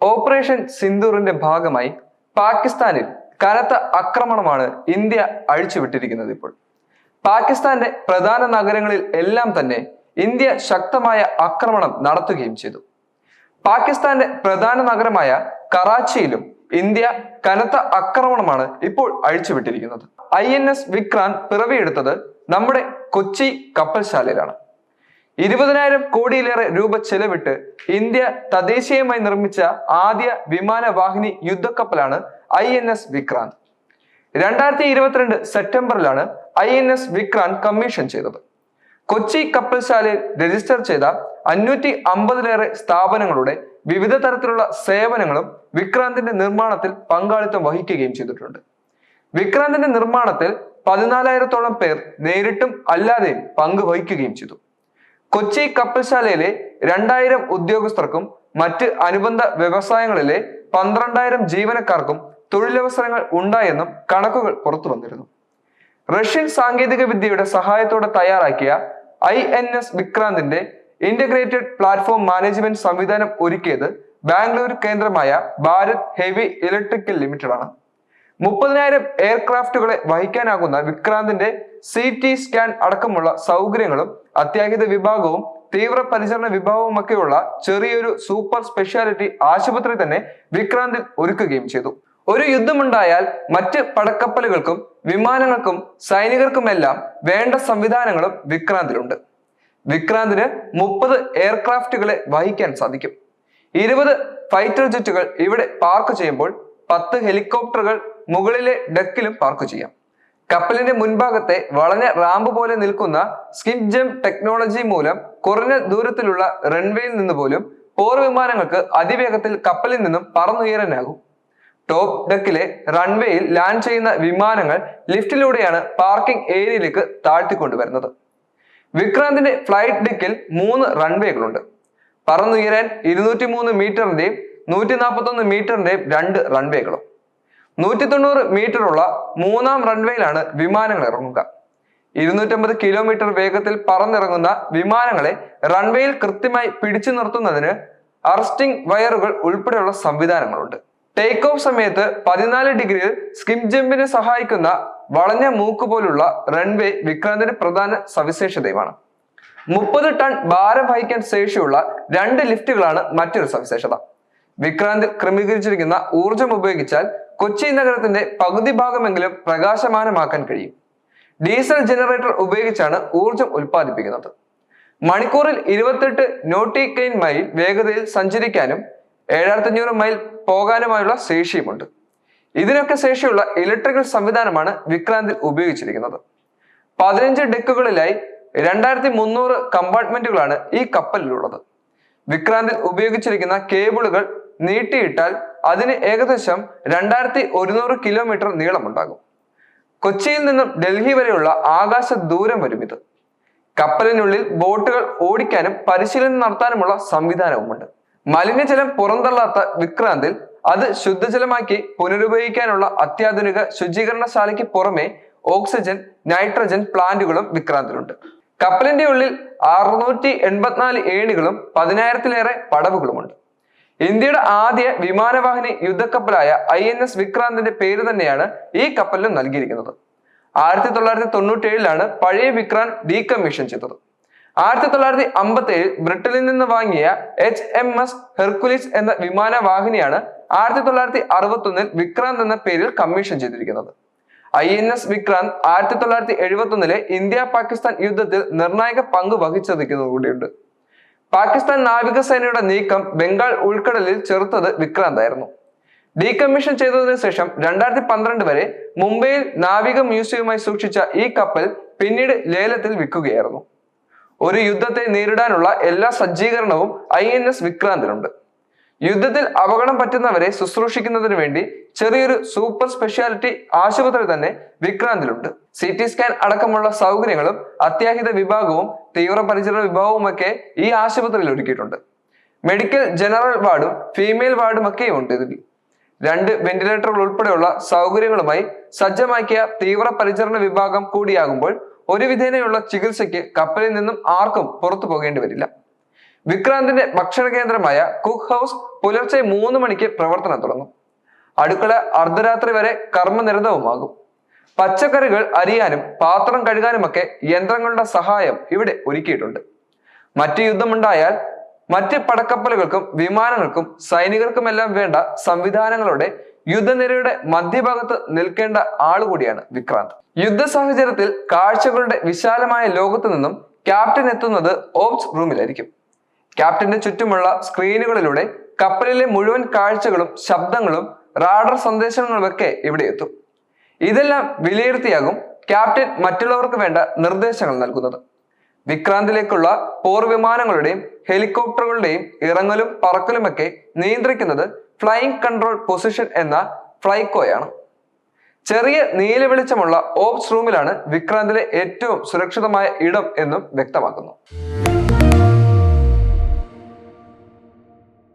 Operation സിന്ദൂറിന്റെ ഭാഗമായി പാകിസ്ഥാനിൽ കനത്ത ആക്രമണമാണ് ഇന്ത്യ അഴിച്ചുവിട്ടിരിക്കുന്നത് ഇപ്പോൾ. പാകിസ്ഥാന്റെ പ്രധാന നഗരങ്ങളിൽ എല്ലാം തന്നെ ഇന്ത്യ ശക്തമായ ആക്രമണം നടത്തുകയും ചെയ്തു. പാകിസ്ഥാന്റെ പ്രധാന നഗരമായ കറാച്ചിയിലും ഇന്ത്യ കനത്ത ആക്രമണമാണ് ഇപ്പോൾ അഴിച്ചുവിട്ടിരിക്കുന്നത്. ഐ എൻ എസ് വിക്രാന്ത് പിറവിയെടുത്തത് നമ്മുടെ കൊച്ചി കപ്പൽശാലയിലാണ്. ഇരുപതിനായിരം കോടിയിലേറെ രൂപ ചെലവിട്ട് ഇന്ത്യ തദ്ദേശീയമായി നിർമ്മിച്ച ആദ്യ വിമാനവാഹിനി യുദ്ധക്കപ്പലാണ് ഐ എൻ എസ് വിക്രാന്ത്. രണ്ടായിരത്തി ഇരുപത്തിരണ്ട് സെപ്റ്റംബറിലാണ് I N S Vikrant commission ചെയ്തത്. കൊച്ചി കപ്പൽശാലയിൽ രജിസ്റ്റർ ചെയ്ത അഞ്ഞൂറ്റി അമ്പതിലേറെ സ്ഥാപനങ്ങളുടെ വിവിധ തരത്തിലുള്ള സേവനങ്ങളും വിക്രാന്തിന്റെ നിർമ്മാണത്തിൽ പങ്കാളിത്തം വഹിക്കുകയും ചെയ്തിട്ടുണ്ട്. വിക്രാന്തിന്റെ നിർമ്മാണത്തിൽ പതിനാലായിരത്തോളം പേർ നേരിട്ടും അല്ലാതെയും പങ്കുവഹിക്കുകയും ചെയ്തു. കൊച്ചി കപ്പൽശാലയിലെ രണ്ടായിരം ഉദ്യോഗസ്ഥർക്കും മറ്റ് അനുബന്ധ വ്യവസായങ്ങളിലെ പന്ത്രണ്ടായിരം ജീവനക്കാർക്കും തൊഴിലവസരങ്ങൾ ഉണ്ടായെന്നും കണക്കുകൾ പുറത്തു വന്നിരുന്നു. റഷ്യൻ സാങ്കേതിക വിദ്യയുടെ സഹായത്തോടെ തയ്യാറാക്കിയ ഐ എൻ എസ് വിക്രാന്തിന്റെ ഇന്റഗ്രേറ്റഡ് പ്ലാറ്റ്ഫോം മാനേജ്മെന്റ് സംവിധാനം ഒരുക്കിയത് ബാംഗ്ലൂർ കേന്ദ്രമായ ഭാരത് ഹെവി ഇലക്ട്രിക്കൽ ലിമിറ്റഡ് ആണ് മുപ്പതിനായിരം എയർക്രാഫ്റ്റുകളെ വഹിക്കാനാകുന്ന വിക്രാന്തിന്റെ സി ടി സ്കാൻ അടക്കമുള്ള സൗകര്യങ്ങളും അത്യാഹിത വിഭാഗവും തീവ്ര പരിചരണ വിഭാഗവുമൊക്കെയുള്ള ചെറിയൊരു സൂപ്പർ സ്പെഷ്യാലിറ്റി ആശുപത്രി തന്നെ വിക്രാന്തിൽ ഒരുക്കുകയും ചെയ്തു. ഒരു യുദ്ധമുണ്ടായാൽ മറ്റ് പടക്കപ്പലുകൾക്കും വിമാനങ്ങൾക്കും സൈനികർക്കുമെല്ലാം വേണ്ട സംവിധാനങ്ങളും വിക്രാന്തിലുണ്ട്. വിക്രാന്തിന് മുപ്പത് എയർക്രാഫ്റ്റുകളെ വഹിക്കാൻ സാധിക്കും. ഇരുപത് ഫൈറ്റർ ജെറ്റുകൾ ഇവിടെ പാർക്ക് ചെയ്യുമ്പോൾ പത്ത് ഹെലികോപ്റ്ററുകൾ മുകളിലെ ഡെക്കിലും പാർക്ക് ചെയ്യാം. കപ്പലിന്റെ മുൻഭാഗത്തെ വളഞ്ഞ റാമ്പ് പോലെ നിൽക്കുന്ന സ്കിപ്പ് ജം ടെക്നോളജി മൂലം കുറഞ്ഞ ദൂരത്തിലുള്ള റൺവേയിൽ നിന്ന് പോലും പോർ വിമാനങ്ങൾക്ക് അതിവേഗത്തിൽ കപ്പലിൽ നിന്നും പറന്നുയരാനാകും. ടോപ്പ് ഡെക്കിലെ റൺവേയിൽ ലാൻഡ് ചെയ്യുന്ന വിമാനങ്ങൾ ലിഫ്റ്റിലൂടെയാണ് പാർക്കിംഗ് ഏരിയയിലേക്ക് താഴ്ത്തിക്കൊണ്ടുവരുന്നത്. വിക്രാന്തിന്റെ ഫ്ലൈറ്റ് ഡെക്കിൽ മൂന്ന് റൺവേകളുണ്ട്. പറന്നുയരാൻ ഇരുന്നൂറ്റി മൂന്ന് മീറ്ററിന്റെയും നൂറ്റി നാൽപ്പത്തൊന്ന് മീറ്ററിന്റെയും രണ്ട് റൺവേകളും നൂറ്റി തൊണ്ണൂറ് മീറ്ററുള്ള മൂന്നാം റൺവേയിലാണ് വിമാനങ്ങൾ ഇറങ്ങുക. ഇരുന്നൂറ്റമ്പത് കിലോമീറ്റർ വേഗത്തിൽ പറന്നിറങ്ങുന്ന വിമാനങ്ങളെ റൺവേയിൽ കൃത്യമായി പിടിച്ചു നിർത്തുന്നതിന് അറസ്റ്റിംഗ് വയറുകൾ ഉൾപ്പെടെയുള്ള സംവിധാനങ്ങളുണ്ട്. ടേക്ക് ഓഫ് സമയത്ത് പതിനാല് ഡിഗ്രിയിൽ സ്കിം ജമ്പിനെ സഹായിക്കുന്ന വളഞ്ഞ മൂക്ക് പോലുള്ള റൺവേ വിക്രാന്തിന്റെ പ്രധാന സവിശേഷതയുമാണ്. മുപ്പത് ടൺ ഭാരം വഹിക്കാൻ ശേഷിയുള്ള രണ്ട് ലിഫ്റ്റുകളാണ് മറ്റൊരു സവിശേഷത. വിക്രാന്തിൽ ക്രമീകരിച്ചിരിക്കുന്ന ഊർജം ഉപയോഗിച്ചാൽ കൊച്ചി നഗരത്തിന്റെ പകുതി ഭാഗമെങ്കിലും പ്രകാശമാനമാക്കാൻ കഴിയും. ഡീസൽ ജനറേറ്റർ ഉപയോഗിച്ചാണ് ഊർജം ഉൽപ്പാദിപ്പിക്കുന്നത്. മണിക്കൂറിൽ ഇരുപത്തെട്ട് നോട്ടിക്കൈൻ മൈൽ വേഗതയിൽ സഞ്ചരിക്കാനും ഏഴായിരത്തി അഞ്ഞൂറ് മൈൽ പോകാനുമായുള്ള ശേഷിയുമുണ്ട്. ഇതിനൊക്കെ ശേഷിയുള്ള ഇലക്ട്രിക്കൽ സംവിധാനമാണ് വിക്രാന്തിൽ ഉപയോഗിച്ചിരിക്കുന്നത്. പതിനഞ്ച് ഡെക്കുകളിലായി രണ്ടായിരത്തി മുന്നൂറ് കമ്പാർട്ട്മെന്റുകളാണ് ഈ കപ്പലിലുള്ളത്. വിക്രാന്തിൽ ഉപയോഗിച്ചിരിക്കുന്ന കേബിളുകൾ നീട്ടിയിട്ടാൽ അതിന് ഏകദേശം രണ്ടായിരത്തി ഒരുന്നൂറ് കിലോമീറ്റർ നീളമുണ്ടാകും. കൊച്ചിയിൽ നിന്നും ഡൽഹി വരെയുള്ള ആകാശ ദൂരം വരും ഇത്. കപ്പലിനുള്ളിൽ ബോട്ടുകൾ ഓടിക്കാനും പരിശീലനം നടത്താനുമുള്ള സംവിധാനവുമുണ്ട്. മലിനജലം പുറന്തള്ളാത്ത വിക്രാന്തിൽ അത് ശുദ്ധജലമാക്കി പുനരുപയോഗിക്കാനുള്ള അത്യാധുനിക ശുചീകരണശാലയ്ക്ക് പുറമെ ഓക്സിജൻ നൈട്രജൻ പ്ലാന്റുകളും വിക്രാന്തിലുണ്ട്. കപ്പലിന്റെ ഉള്ളിൽ അറുന്നൂറ്റി എൺപത്തിനാല് ഏണികളും പതിനായിരത്തിലേറെ പടവുകളുമുണ്ട്. ഇന്ത്യയുടെ ആദ്യ വിമാനവാഹിനി യുദ്ധക്കപ്പലായ ഐ എൻ എസ് വിക്രാന്തിന്റെ പേര് തന്നെയാണ് ഈ കപ്പലിനും നൽകിയിരിക്കുന്നത്. ആയിരത്തി തൊള്ളായിരത്തി തൊണ്ണൂറ്റി ഏഴിലാണ് പഴയ വിക്രാന്ത് ഡീകമ്മീഷൻ ചെയ്തത്. ആയിരത്തി തൊള്ളായിരത്തി അമ്പത്തി ഏഴിൽ ബ്രിട്ടനിൽ നിന്ന് വാങ്ങിയ എച്ച് എം എസ് ഹെർക്കുലിസ് എന്ന വിമാനവാഹിനിയാണ് ആയിരത്തി തൊള്ളായിരത്തി അറുപത്തി ഒന്നിൽ വിക്രാന്ത് എന്ന പേരിൽ കമ്മീഷൻ ചെയ്തിരിക്കുന്നത്. ഐ എൻ എസ് വിക്രാന്ത് ആയിരത്തി തൊള്ളായിരത്തി എഴുപത്തി ഒന്നിലെ ഇന്ത്യ പാകിസ്ഥാൻ യുദ്ധത്തിൽ നിർണായക പങ്ക് വഹിച്ചതിരിക്കുന്നത് കൂടിയുണ്ട്. പാകിസ്ഥാൻ നാവികസേനയുടെ നീക്കം ബംഗാൾ ഉൾക്കടലിൽ ചെറുത്തത് വിക്രാന്തായിരുന്നു. ഡീകമ്മീഷൻ ചെയ്തതിനു ശേഷം രണ്ടായിരത്തി പന്ത്രണ്ട് വരെ മുംബൈയിൽ നാവിക മ്യൂസിയവുമായി സൂക്ഷിച്ച ഈ കപ്പൽ പിന്നീട് ലേലത്തിൽ വിൽക്കുകയായിരുന്നു. ഒരു യുദ്ധത്തെ നേരിടാനുള്ള എല്ലാ സജ്ജീകരണവും ഐ എൻ എസ് വിക്രാന്തിനുണ്ട്. യുദ്ധത്തിൽ അപകടം പറ്റുന്നവരെ ശുശ്രൂഷിക്കുന്നതിന് വേണ്ടി ചെറിയൊരു സൂപ്പർ സ്പെഷ്യാലിറ്റി ആശുപത്രി തന്നെ വിക്രാന്തിലുണ്ട്. സി ടി സ്കാൻ അടക്കമുള്ള സൗകര്യങ്ങളും അത്യാഹിത വിഭാഗവും തീവ്രപരിചരണ വിഭാഗവും ഒക്കെ ഈ ആശുപത്രിയിൽ ഒരുക്കിയിട്ടുണ്ട്. മെഡിക്കൽ ജനറൽ വാർഡും ഫീമെയിൽ വാർഡും ഒക്കെ ഉണ്ട് ഇതിൽ. രണ്ട് വെന്റിലേറ്ററുകൾ ഉൾപ്പെടെയുള്ള സൗകര്യങ്ങളുമായി സജ്ജമാക്കിയ തീവ്രപരിചരണ വിഭാഗം കൂടിയാകുമ്പോൾ ഒരു വിധേനയുള്ള ചികിത്സയ്ക്ക് കപ്പലിൽ നിന്നും ആർക്കും പുറത്തു പോകേണ്ടി വരില്ല. വിക്രാന്തിന്റെ ഭക്ഷണ കേന്ദ്രമായ കുക്ക് ഹൗസ് പുലർച്ചെ മൂന്ന് മണിക്ക് പ്രവർത്തനം തുടങ്ങും. അടുക്കള അർദ്ധരാത്രി വരെ കർമ്മനിരതവുമാകും. പച്ചക്കറികൾ അരിയാനും പാത്രം കഴുകാനുമൊക്കെ യന്ത്രങ്ങളുടെ സഹായം ഇവിടെ ഒരുക്കിയിട്ടുണ്ട്. മറ്റു യുദ്ധമുണ്ടായാൽ മറ്റ് പടക്കപ്പലുകൾക്കും വിമാനങ്ങൾക്കും സൈനികർക്കുമെല്ലാം വേണ്ട സംവിധാനങ്ങളോടെ യുദ്ധനിരയുടെ മധ്യഭാഗത്ത് നിൽക്കേണ്ട ആളുകൂടിയാണ് വിക്രാന്ത്. യുദ്ധ സാഹചര്യത്തിൽ കാഴ്ചകളുടെ വിശാലമായ ലോകത്തു നിന്നും ക്യാപ്റ്റൻ എത്തുന്നത് ഓപ്സ് റൂമിലായിരിക്കും. ക്യാപ്റ്റന്റെ ചുറ്റുമുള്ള സ്ക്രീനുകളിലൂടെ കപ്പലിലെ മുഴുവൻ കാഴ്ചകളും ശബ്ദങ്ങളും റാഡർ സന്ദേശങ്ങളുമൊക്കെ ഇവിടെ എത്തും. ഇതെല്ലാം വിലയിരുത്തിയാകും ക്യാപ്റ്റൻ മറ്റുള്ളവർക്ക് വേണ്ട നിർദ്ദേശങ്ങൾ നൽകുന്നത്. വിക്രാന്തിലേക്കുള്ള പോർവിമാനങ്ങളുടെയും ഹെലികോപ്റ്ററുകളുടെയും ഇറങ്ങലും പറക്കലുമൊക്കെ നിയന്ത്രിക്കുന്നത് ഫ്ലൈയിങ് കൺട്രോൾ പൊസിഷൻ എന്ന ഫ്ലൈക്കോയാണ് ചെറിയ നീല വെളിച്ചമുള്ള ഓപ്സ് റൂമിലാണ് വിക്രാന്തിലെ ഏറ്റവും സുരക്ഷിതമായ ഇടം എന്നും വ്യക്തമാക്കുന്നു.